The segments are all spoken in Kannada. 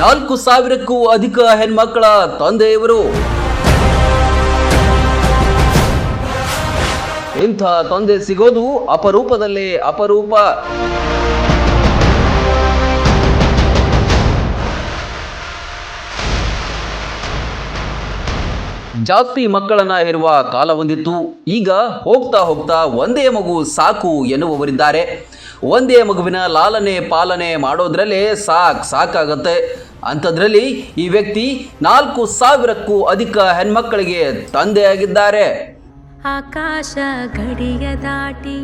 ನಾಲ್ಕು ಸಾವಿರಕ್ಕೂ ಅಧಿಕ ಹೆಣ್ಮಕ್ಕಳ ತಂದೆಯವರು. ಇಂಥ ತಂದೆ ಸಿಗೋದು ಅಪರೂಪದಲ್ಲೇ ಅಪರೂಪ. ಜಾಸ್ತಿ ಮಕ್ಕಳನ್ನ ಹೆರುವ ಕಾಲ ಹೊಂದಿತ್ತು. ಈಗ ಹೋಗ್ತಾ ಹೋಗ್ತಾ ಒಂದೇ ಮಗು ಸಾಕು ಎನ್ನುವವರಿದ್ದಾರೆ. ಒಂದೇ ಮಗುವಿನ ಲಾಲನೆ ಪಾಲನೆ ಮಾಡೋದ್ರಲ್ಲೇ ಸಾಕ್ ಸಾಕಾಗತ್ತೆ. ಅಂಥದ್ರಲ್ಲಿ ಈ ವ್ಯಕ್ತಿ ನಾಲ್ಕು ಸಾವಿರಕ್ಕೂ ಅಧಿಕ ಹೆಣ್ಮಕ್ಕಳಿಗೆ ತಂದೆಯಾಗಿದ್ದಾರೆ. ಆಕಾಶ ಗಡಿಯ ದಾಟಿ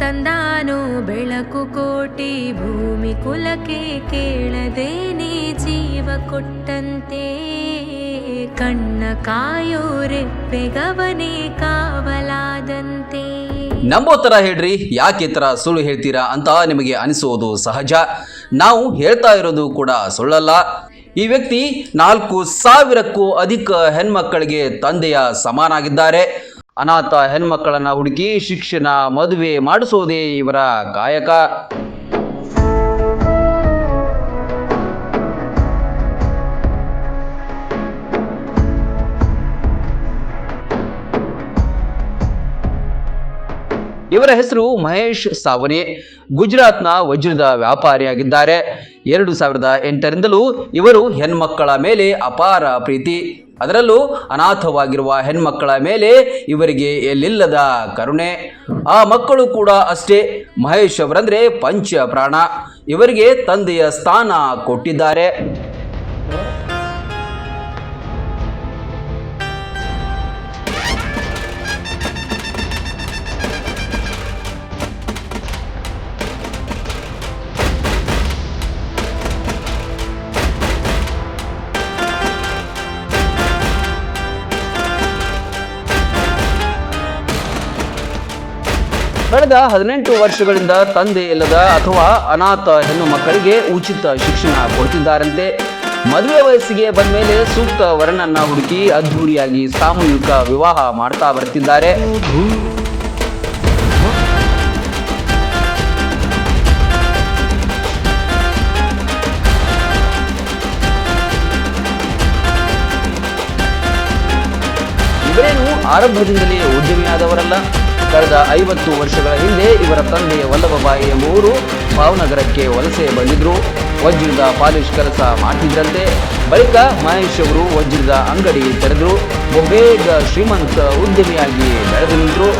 ತಂದಾನು ಬೆಳಕು ಕೋಟಿ ಭೂಮಿ ಕುಲಕ್ಕೆ ಕೇಳದೇನೆ ಜೀವ ಕೊಟ್ಟಂತೆ. ಕಣ್ಣ ಕಾಯೋ ರೆಪ್ಪೆಗವನೇ ಕಾವಲಾದಂತೆ. ನಂಬೋ ಥರ ಹೇಳ್ರಿ ಯಾಕೆ ಥರ ಸುಳ್ಳು ಹೇಳ್ತೀರಾ ಅಂತ ನಿಮಗೆ ಅನಿಸುವುದು ಸಹಜ. ನಾವು ಹೇಳ್ತಾ ಇರೋದು ಕೂಡ ಸುಳ್ಳಲ್ಲ. ಈ ವ್ಯಕ್ತಿ ನಾಲ್ಕು ಸಾವಿರಕ್ಕೂ ಅಧಿಕ ಹೆಣ್ಮಕ್ಕಳಿಗೆ ತಂದೆಯ ಸಮಾನಾಗಿದ್ದಾರೆ. ಅನಾಥ ಹೆಣ್ಮಕ್ಕಳನ್ನು ಹುಡುಕಿ ಶಿಕ್ಷಣ ಮದುವೆ ಮಾಡಿಸೋದೇ ಇವರ ಕಾಯಕ ಇವರ ಹೆಸರು ಮಹೇಶ್ ಸಾವನೆ. ಗುಜರಾತ್ನ ವಜ್ರದ ವ್ಯಾಪಾರಿಯಾಗಿದ್ದಾರೆ. ಎರಡು ಸಾವಿರದ ಎಂಟರಿಂದಲೂ ಇವರು ಹೆಣ್ಮಕ್ಕಳ ಮೇಲೆ ಅಪಾರ ಪ್ರೀತಿ. ಅದರಲ್ಲೂ ಅನಾಥವಾಗಿರುವ ಹೆಣ್ಮಕ್ಕಳ ಮೇಲೆ ಇವರಿಗೆ ಎಲ್ಲಿಲ್ಲದ ಕರುಣೆ. ಆ ಮಕ್ಕಳು ಕೂಡ ಅಷ್ಟೇ. ಮಹೇಶ್ ಅವರಂದ್ರೆ ಪಂಚ ಪ್ರಾಣ ಇವರಿಗೆ ತಂದೆಯ ಸ್ಥಾನ ಕೊಟ್ಟಿದ್ದಾರೆ. ಕಳೆದ ಹದಿನೆಂಟು ವರ್ಷಗಳಿಂದ ತಂದೆ ಇಲ್ಲದ ಅಥವಾ ಅನಾಥ ಹೆಣ್ಣು ಮಕ್ಕಳಿಗೆ ಉಚಿತ ಶಿಕ್ಷಣ ಕೊಡ್ತಿದ್ದಾರಂತೆ. ಮದುವೆ ವಯಸ್ಸಿಗೆ ಬಂದ ಮೇಲೆ ಸೂಕ್ತ ವರನನ್ನ ಹುಡುಕಿ ಅದ್ಧೂರಿಯಾಗಿ ಸಾಮೂಹಿಕ ವಿವಾಹ ಮಾಡ್ತಾ ಬರ್ತಿದ್ದಾರೆ. ಇವರೇನು ಆರಂಭದಿಂದಲೇ ಉದ್ಯಮಿಯಾದವರಲ್ಲ? ಕಳೆದ ಐವತ್ತು ವರ್ಷಗಳ ಹಿಂದೆ ಇವರ ತಂದೆ ವಲ್ಲಭಬಾಯಿ ಎಂಬುವರು ಭಾವನಗರಕ್ಕೆ ವಲಸೆ ಬಂದಿದ್ರು. ವಜ್ರದ ಪಾಲಿಶ್ ಕೆಲಸ ಮಾಡ್ತಿದ್ರಂತೆ. ಬಳಿಕ ಮಹೇಶ್ ಅವರು ವಜ್ರದ ಅಂಗಡಿ ತೆರೆದರು. ಬಹುಬೇಗ ಶ್ರೀಮಂತ ಉದ್ಯಮಿಯಾಗಿ ಬೆಳೆದು ನಿಂತರು.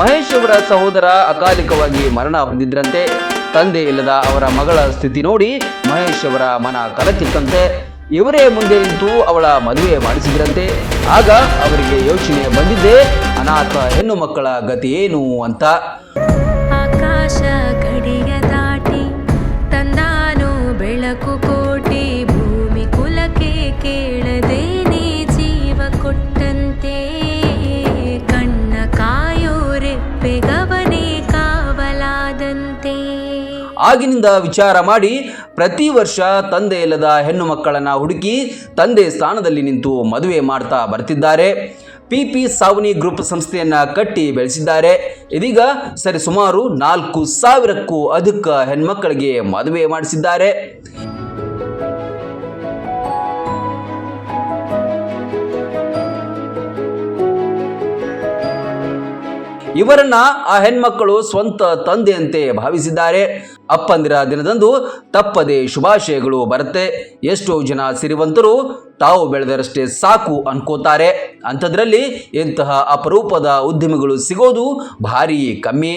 ಮಹೇಶ್ ಅವರ ಸಹೋದರ ಅಕಾಲಿಕವಾಗಿ ಮರಣ ಹೊಂದಿದ್ರಂತೆ. ತಂದೆ ಇಲ್ಲದ ಅವರ ಮಗಳ ಸ್ಥಿತಿ ನೋಡಿ ಮಹೇಶ್ ಅವರ ಮನ ಕಲಚಿತ್ತಂತೆ ಇವರೇ ಮುಂದೆ ನಿಂತು ಅವಳ ಮದುವೆ ಮಾಡಿಸಿದ್ರಂತೆ. ಆಗ ಅವರಿಗೆ ಯೋಚನೆ ಬಂದಿದ್ದೆ, ಅನಾಥ ಹೆಣ್ಣು ಮಕ್ಕಳ ಗತಿ ಏನು ಅಂತ. ಆಕಾಶ ಆಗಿನಿಂದ ವಿಚಾರ ಮಾಡಿ ಪ್ರತಿ ವರ್ಷ ತಂದೆ ಇಲ್ಲದ ಹೆಣ್ಣು ಮಕ್ಕಳನ್ನು ಹುಡುಕಿ ತಂದೆ ಸ್ಥಾನದಲ್ಲಿ ನಿಂತು ಮದುವೆ ಮಾಡ್ತಾ ಬರ್ತಿದ್ದಾರೆ. ಪಿ ಪಿ ಸಾವನಿ ಗ್ರೂಪ್ ಸಂಸ್ಥೆಯನ್ನು ಕಟ್ಟಿ ಬೆಳೆಸಿದ್ದಾರೆ. ಇದೀಗ ಸರಿ ಸುಮಾರು ನಾಲ್ಕು ಸಾವಿರಕ್ಕೂ ಅಧಿಕ ಹೆಣ್ಮಕ್ಕಳಿಗೆ ಮದುವೆ ಮಾಡಿಸಿದ್ದಾರೆ. ಇವರನ್ನ ಆ ಹೆಣ್ಮಕ್ಕಳು ಸ್ವಂತ ತಂದೆಯಂತೆ ಭಾವಿಸಿದ್ದಾರೆ. ಅಪ್ಪಂದಿರ ದಿನದಂದು ತಪ್ಪದೆ ಶುಭಾಶಯಗಳು ಬರುತ್ತೆ. ಎಷ್ಟೋ ಜನ ಸಿರಿವಂತರು ತಾವು ಬೆಳೆದರಷ್ಟೇ ಸಾಕು ಅನ್ಕೋತಾರೆ. ಅಂಥದ್ರಲ್ಲಿ ಇಂತಹ ಅಪರೂಪದ ಉದ್ಯಮಿಗಳು ಸಿಗೋದು ಭಾರೀ ಕಮ್ಮಿ.